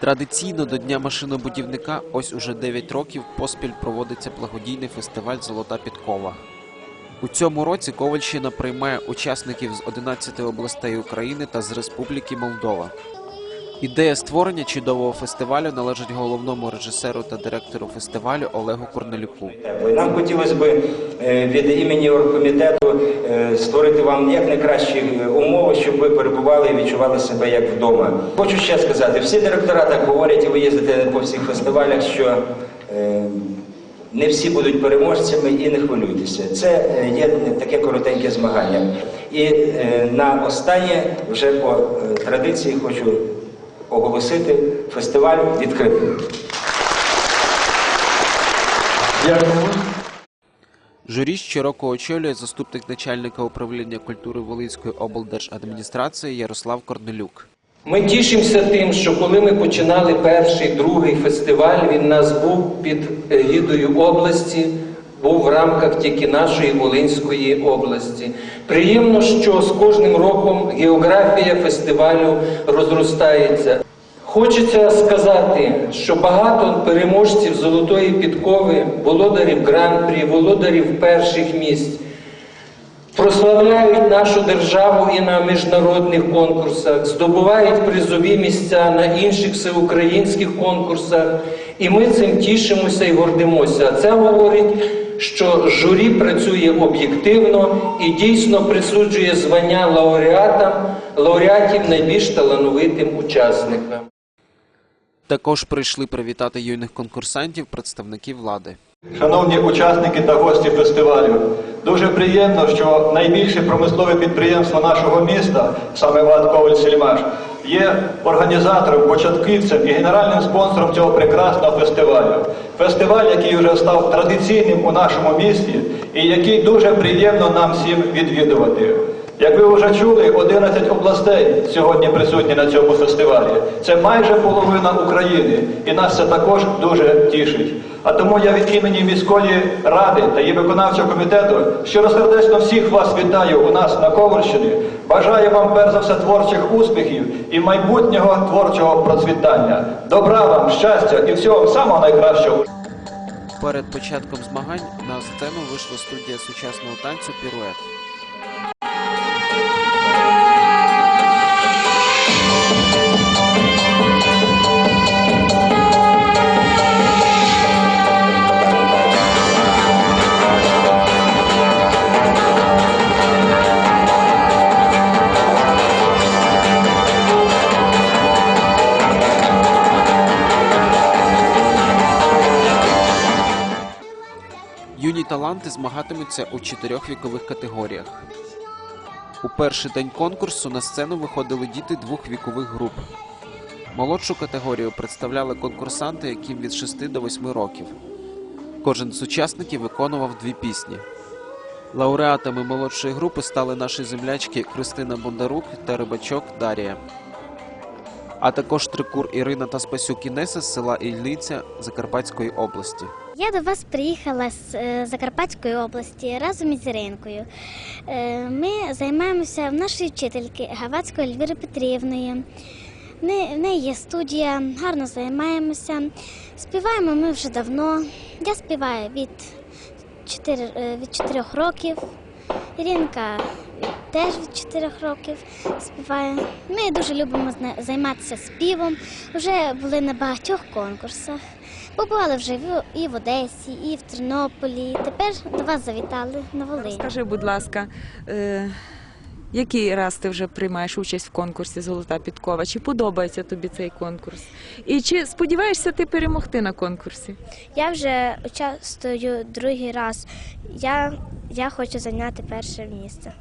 Традиційно до Дня машинобудівника ось уже 9 років поспіль проводиться благодійний фестиваль Золота підкова. У цьому році Ковальщина приймає учасників з 11 областей України та з Республіки Молдова. Ідея створення чудового фестивалю належить головному режисеру та директору фестивалю Олегу Корнелюку. Нам хотілося б е, від імені оргкомітету е, створити вам як е, умови, щоб ви перебували і відчували себе як вдома. Хочу ще сказати, всі директора так говорять, і ви їздите по всіх фестивалях, що не всі будуть переможцями і не хвилюйтеся. Це є таке коротеньке змагання. І на останнє вже по традиції хочу оголосити фестиваль відкритим. Дякуємо. Журі щороку очолює заступник начальника управління культури Волинської облдержадміністрації Ярослав Корнелюк. Ми тішимося тим, що коли ми починали перший, другий фестиваль, він нас був під гідою області, був в рамках тільки нашої Волинської області. Приємно, що з кожним роком географія фестивалю розростається. Хочеться сказати, що багато переможців золотої підкови, володарів гран-прі, володарів перших місць прославляють нашу державу і на міжнародних конкурсах, здобувають призові місця на інших всеукраїнських конкурсах, і ми цим тішимося і гордимося. Це говорить, що журі працює об'єктивно і дійсно присуджує звання лауреатам, лауреатів найбільш талановитим учасникам. Також прийшли привітати юних конкурсантів представники влади. Шановні учасники та гості фестивалю, дуже приємно, що найбільше промислове підприємство нашого міста, саме ВАД Коваль Сільмаш, є організатором, початківцем і генеральним спонсором цього прекрасного фестивалю. Фестиваль, який вже став традиційним у нашому місті і який дуже приємно нам всім відвідувати. Як ви вже чули, 11 областей сьогодні присутні на цьому фестивалі. Це майже половина України, і нас це також дуже тішить. А тому я від імені міської ради та її виконавчого комітету щиросердечно всіх вас вітаю у нас на Ковальщині. Бажаю вам перш за все творчих успіхів і майбутнього творчого процвітання. Добра вам, щастя і всього самого найкращого. Перед початком змагань на сцену вийшла студія сучасного танцю Пірует. Юні таланти змагатимуться у чотирьох вікових категоріях. У перший день конкурсу на сцену виходили діти двох вікових груп. Молодшу категорію представляли конкурсанти, яким від 6 до 8 років. Кожен з учасників виконував дві пісні. Лауреатами молодшої групи стали наші землячки Христина Бондарук та рибачок Дарія. А також трикур Ірина та Спасюк Інеса з села Ільниця Закарпатської області. Я до вас приїхала з е, Закарпатської області разом із Іринкою. Е, Ми займаємося в нашої вчительки Гавацької Ельвіри Петрівної. В неї є студія, гарно займаємося. Співаємо ми вже давно. Я співаю від 4, від 4 років. Іринка теж від 4 років співає. Ми дуже любимо займатися співом. Вже були на багатьох конкурсах. Побували вже і в Одесі, і в Тернополі. Тепер до вас завітали на Волині. Скажи, будь ласка, е, який раз ти вже приймаєш участь в конкурсі Золота підкова? Чи подобається тобі цей конкурс? І чи сподіваєшся ти перемогти на конкурсі? Я вже участвую другий раз. Я, я хочу зайняти перше місце.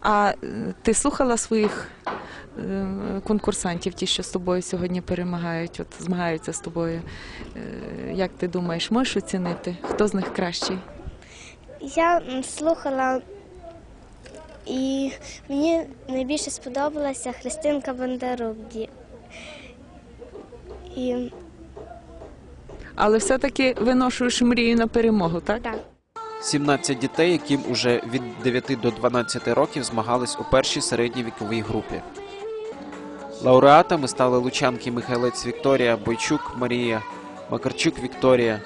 А е, ти слухала своїх е, конкурсантів, ті, що з тобою сьогодні перемагають, от змагаються з тобою? Е, Як ти думаєш, можеш оцінити, хто з них кращий? Я слухала і мені найбільше сподобалася Христинка Бондарук. І Але все-таки виношуєш мрію на перемогу, так? так. 17 дітей, яким уже від 9 до 12 років змагались у першій середній віковій групі. Лауреатами стали лучанки Михайлець Вікторія, Бойчук Марія, Макарчук Вікторія,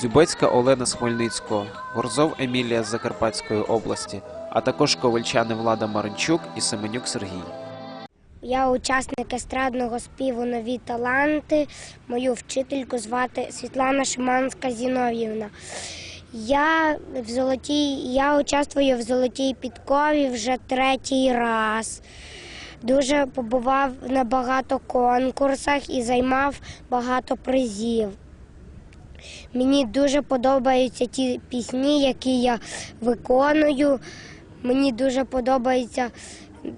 Дзюбецька Олена з Хмельницького, Горзов Емілія з Закарпатської області, а також ковальчани Влада Маринчук і Семенюк Сергій. Я учасник естрадного співу Нові таланти. Мою вчительку звати Світлана Шиманська Зінов'ївна. Я участвую в золотій підкові вже третій раз. Дуже побував на багато конкурсах і займав багато призів. Мені дуже подобаються ті пісні, які я виконую. Мені дуже подобається,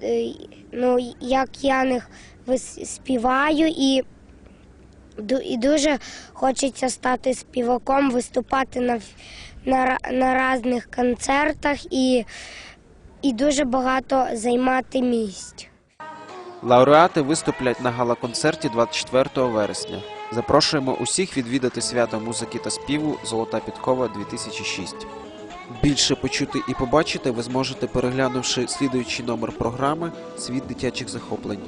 е, ну, як я них співаю, і, і дуже хочеться стати співаком, виступати на, на, на різних концертах і, і дуже багато займати місць. Лауреати виступлять на гала-концерті 24 вересня. Запрошуємо усіх відвідати свято музики та співу Золота підкова 2006. Більше почути і побачити ви зможете переглянувши слідуючий номер програми Світ дитячих захоплень.